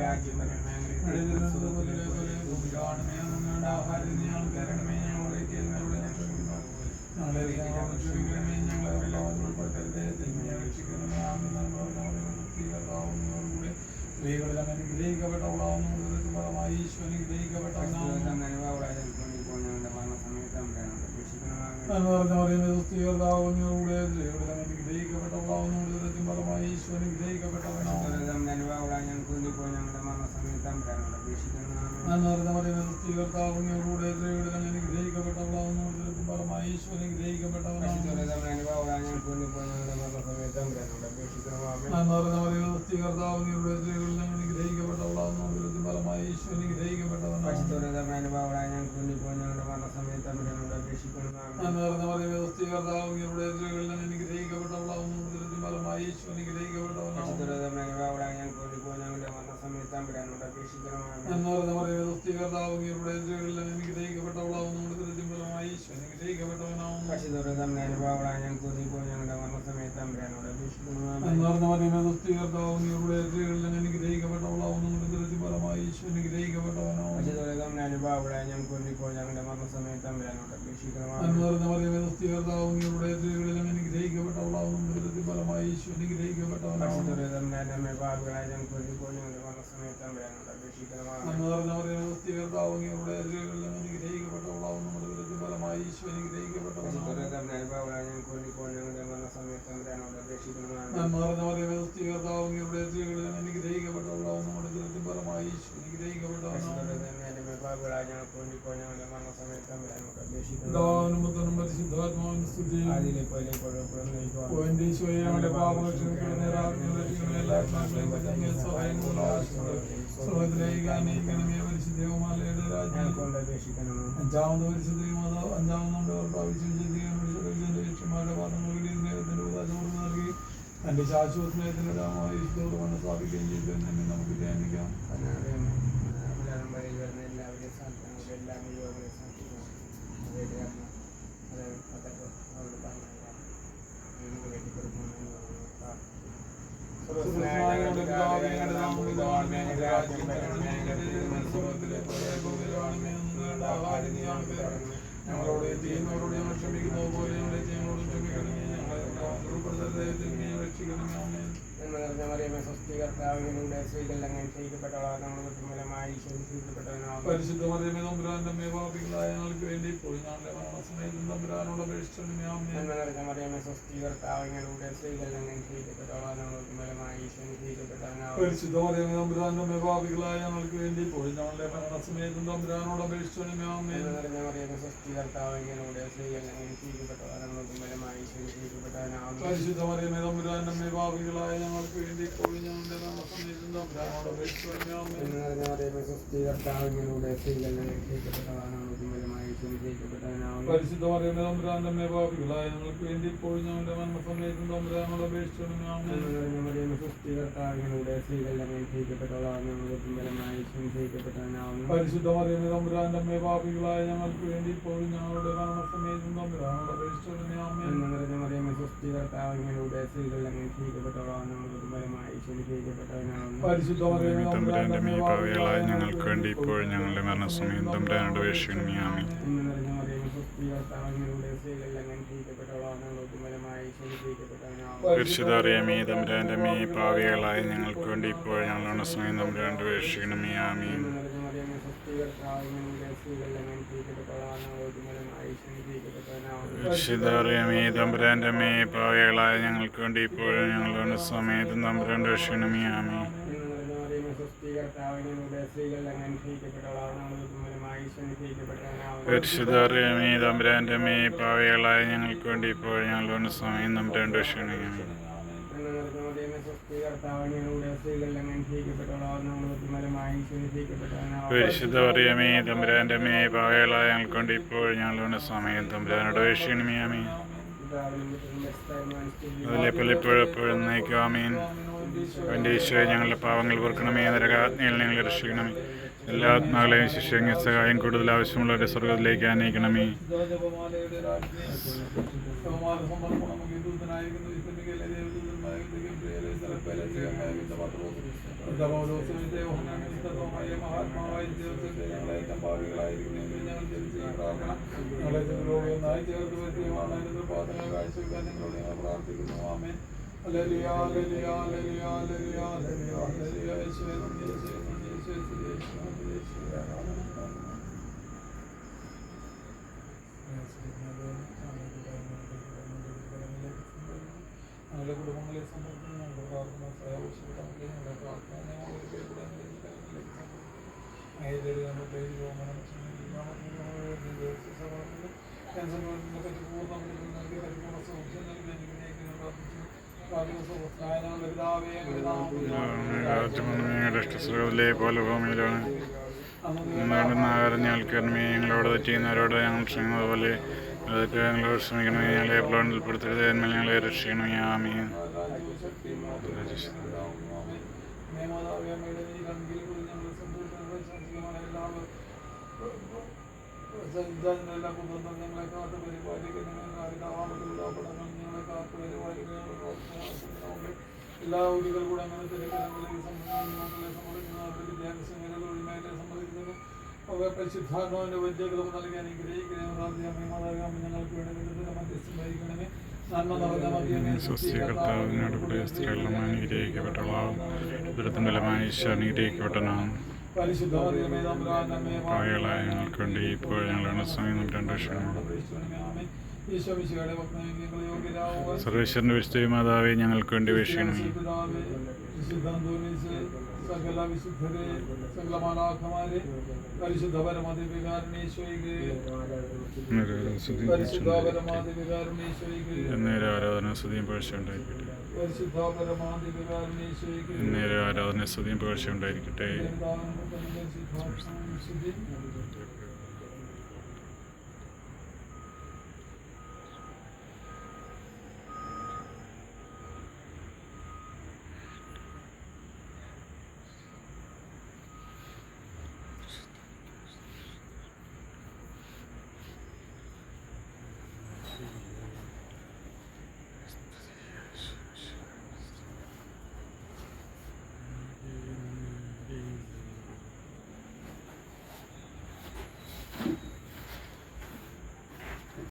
രാജ്യം വരണമേ സ്ത്രീകളിൽ അങ്ങനെ ഗ്രഹിക്കപ്പെട്ടവളാവുന്നു ഫലമായി ഈശോ അനുഗ്രഹിക്കപ്പെട്ടവനാവുന്നു എന്ന് പറഞ്ഞ പറയുന്നത് സ്ത്രീകളാവുന്നവരുടെ സ്ത്രീകളിൽ അങ്ങനെ ഗ്രഹിക്കപ്പെട്ടവളാവുന്നു ഫലമായി ഈശോ അനുഗ്രഹിക്കപ്പെട്ടവനാവുന്നു പറഞ്ഞ പറയുന്നത് സ്ത്രീകർത്താവുന്നവരുടെ സ്ത്രീകളിൽ അങ്ങനെ ഗ്രഹിക്കപ്പെട്ടവളാവുന്നു ഫലമായി എന്ന് പറഞ്ഞ പറയുന്നത് സ്ത്രീകർത്താവുന്നവരുടെ സ്ത്രീകളിൽ അങ്ങനെ ഗ്രഹിക്കപ്പെട്ടവളാവുന്നു ഫലമായി ഈശോ അനുഗ്രഹിക്കപ്പെട്ടവനാവുന്നു എന്ന് പറഞ്ഞ പറയുന്നത് സ്ത്രീകർത്താവുന്നവരുടെ സ്ത്രീകളിൽ അങ്ങനെ ഗ്രഹിക്കപ്പെട്ടവളാവുന്നു ഫലമായി ഈശോ അനുഗ്രഹിക്കപ്പെട്ടവനാവുന്നു എന്ന് പറഞ്ഞ പറയുന്നത് സ്ത്രീകർത്താവുന്നവരുടെ സ്ത്രീകളിൽ അങ്ങനെ ഗ്രഹിക്കപ്പെട്ടവളാവുന്നു ഫലമായി ഈശോ അനുഗ്രഹിക്കപ്പെട്ടവനാവുന്നു പറയുന്നത് സ്ത്രീകർത്താവുന്നവരുടെ സ്ത്രീകളിൽ അങ്ങനെ ഗ്രഹിക്കപ്പെട്ടവളാവുന്നു ഫലമായി ഈശോ പറഞ്ഞ പറയുന്നത് സ്ത്രീകർത്താവുന്നവരുടെ സ്ത്രീകളിൽ അങ്ങനെ ഗ്രഹിക്കപ്പെട്ടവളാവുന്നു ഫലമായി ഈശോ പറഞ്ഞ പറയുന്നത് സ്ത്രീകർത്താവുന്നവരുടെ സ്ത്രീകളിൽ അങ്ങനെ ഗ്രഹിക്കപ്പെട്ടവളാവുന്നു ഫലമായി ഈശോ പരിശുദ്ധാത്മാവിനും സ്തുതി ഓന്റെ ഈശോയെ ഞങ്ങളുടെ പാപങ്ങൾ ക്ഷമിക്കണമേ രാജ്ഞിയെ രക്ഷിക്കണമേ എല്ലാവരും നാട്ടിലെയും പറ്റുന്ന സഹായങ്ങളുള്ള ആവശ്യങ്ങൾ സ്വർഗത്തിലേക്ക് അനയിക്കണമേ പരിശുദ്ധവുമാലയുടെ അഞ്ചാമത് പരിശുദ്ധ മാതാവ് അഞ്ചാമതുണ്ട് പ്രാപിച്ചു ലക്ഷ്യന്മാരുടെ പാദങ്ങളിൽ സ്നേഹത്തിന്റെ ഉദാചോട് നൽകി തന്റെ ശാശ്വത സ്നേഹത്തിന്റെ രാമായ ഈശ്വരോട് കൊണ്ട് സ്ഥാപിക്കുകയും ചെയ്തു എന്ന് നമുക്ക് ധ്യാനിക്കാം ഞങ്ങളോട് ചെയ്യുന്നവരോട് ഞങ്ങൾ ക്ഷമിക്കുന്നത് പോലെ ഞങ്ങളെ ഞങ്ങളോട് ക്ഷമിക്കണമേ. ഞങ്ങളെ തിന്മയെ രക്ഷിക്കണമേ പാപികളായ ഞങ്ങൾക്ക് വേണ്ടി പോയി ഞങ്ങളുടെ മരണസമയത്തും തമ്പുരാനോട് തമ്പുരാന്റെ അമ്മേ പാപികളായ ഞങ്ങൾക്ക് വേണ്ടി ഇപ്പോൾ ഞങ്ങളുടെ മരണസമയത്തും തമ്പുരാനോട് പാപികളായ ഞങ്ങൾക്ക് വേണ്ടി അപേക്ഷിച്ചണമേ ആമേൻ. പരിശുദ്ധ പറയുന്ന തമ്പുരാന്റെ അമ്മേ പാപികളായ ഞങ്ങൾക്ക് വേണ്ടി ഇപ്പോഴും ഞങ്ങളുടെ മരണസമയത്തും തമ്പുരാനോട് അപേക്ഷിച്ചണമേ ആമേൻ. പരിശുദ്ധ പറയുന്ന തമ്പുരാന്റെ അമ്മേ പാപികളായ ഞങ്ങൾക്ക് വേണ്ടി ഇപ്പോഴും ഞങ്ങളുടെ മരണസമയത്തും തമ്പുരാനോട് അപേക്ഷിച്ചണമേ ആമേൻ. പരിശുദ്ധ പറയുന്ന തമ്പുരാന്റെ മേ പാവികളായ ഞങ്ങൾക്ക് വേണ്ടി ഇപ്പോഴും ഞങ്ങളുടെ മരണസമയത്തും തമ്പുരാനോട് അപേക്ഷിക്കണമേ ആമേ തമ്പുരാന്റെ മേ പാവികളായ ഞങ്ങൾക്ക് വേണ്ടി ഇപ്പോൾ ഞങ്ങളുടെ മരണസമയം തമ്പുരാന്റെ അപേക്ഷിക്കണമേ. ആമീൻ. പരിശുദ്ധറിയമേ തമ്പുരാന്റെ മേ പാവികളായ ഞങ്ങൾക്ക് വേണ്ടി ഇപ്പോൾ ഞങ്ങളുടെ മേ പാവികളായ ഞങ്ങൾക്ക് വേണ്ടി ഇപ്പോൾ ഞങ്ങളുടെ സമയം പരിശുദ്ധ മേ പാവകളായ ഞങ്ങൾക്ക് വേണ്ടി ഇപ്പോൾ ഞങ്ങളുടെ സമയം തമ്പുരാനോട് അതിലെ നയിക്കാമീൻ അവന്റെ ഈശോയെ ഞങ്ങളുടെ പാവങ്ങൾ പൊറുക്കണമേ നരകാത്മയിൽ ഞങ്ങളെ രക്ഷിക്കണമേ. എല്ലാ ആത്മാക്കളെയും ശിഷ്യങ്ങ സഹായം കൂടുതൽ ആവശ്യമുള്ളവരുടെ സ്വർഗത്തിലേക്ക് ആനയിക്കണമേ. ഞങ്ങൾ ഞങ്ങളെ ചെറുരോഗമായി ചേർത്ത് ഞങ്ങൾ പ്രാർത്ഥിക്കുന്നു. ആമേൻ. Hallelujah hallelujah hallelujah hallelujah hallelujah hallelujah യേശുവേ നന്ദി യേശുവേ നന്ദി യേശുവേ സ്തുതി യേശുവേ നന്ദി യേശുവേ ആമേൻ ആമേൻ ഞങ്ങളുടെ കുടുംബങ്ങളെ സംബന്ധിച്ച് ഞങ്ങളുടെ പ്രാർത്ഥന സഹാവശ്യപ്പെട്ടാണെങ്കിൽ ഞങ്ങളുടെ പ്രാർത്ഥന ഞങ്ങളുടെ പേരിലേക്ക് ക്യാൻസർ ഇഷ്ടശ്രോതിലെ പോലെ ഭൂമിയിലാണ് നിങ്ങളുടെ ആഹാരം ഞങ്ങൾക്ക് തരണമേ. ഞങ്ങളോട് ചെയ്യുന്നവരോട് ഞങ്ങൾ ക്ഷമിക്കുന്നത് പോലെ അതൊക്കെ ഞങ്ങളോട് ശ്രമിക്കണമേ ഞങ്ങളെ എപ്പോഴും ഉൾപ്പെടുത്തരുത് എന്നാൽ ഞങ്ങളെ രക്ഷിക്കണമേ ആമീൻ. എല്ലാ ഊരുകൾ കൂടെ അങ്ങനെ തിരക്കിടങ്ങളിൽ വിദ്യാഭ്യാസ മേഖലകളിൽ മേഖലയെ സംബന്ധിക്കുന്നു പരിശുദ്ധാത്മാവിന്റെ വൈദ്യകളും നൽകി അനുഗ്രഹിക്കണമേ മാതാപിതാ ഞങ്ങൾക്ക് വേണ്ടി മധ്യസ്ഥം വഹിക്കണമേ. സ്വസ്തികർത്താവിനോട് സ്ത്രീകളും അനുഗ്രഹിക്കപ്പെട്ടവളാവും. ദുരിതം ബലമായ ഞങ്ങൾക്ക് വേണ്ടി ഇപ്പോൾ ഞങ്ങളുടെ സമയം രണ്ട് വർഷം സർവേശ്വരന്റെ വിശുദ്ധ മാതാവേ ഞങ്ങൾക്ക് വേണ്ടി വീക്ഷണമേ സകല വിശുദ്ധരെ സകല മാലാഖമാരെ പരിശുദ്ധ പരിശുദ്ധ എന്നേരം ആരാധന സ്തുതിയും പകർച്ച ഉണ്ടായിരിക്കട്ടെ. പരിശുദ്ധ എന്നേരം ആരാധന സ്തുതിയും പഴച്ച ഉണ്ടായിരിക്കട്ടെ.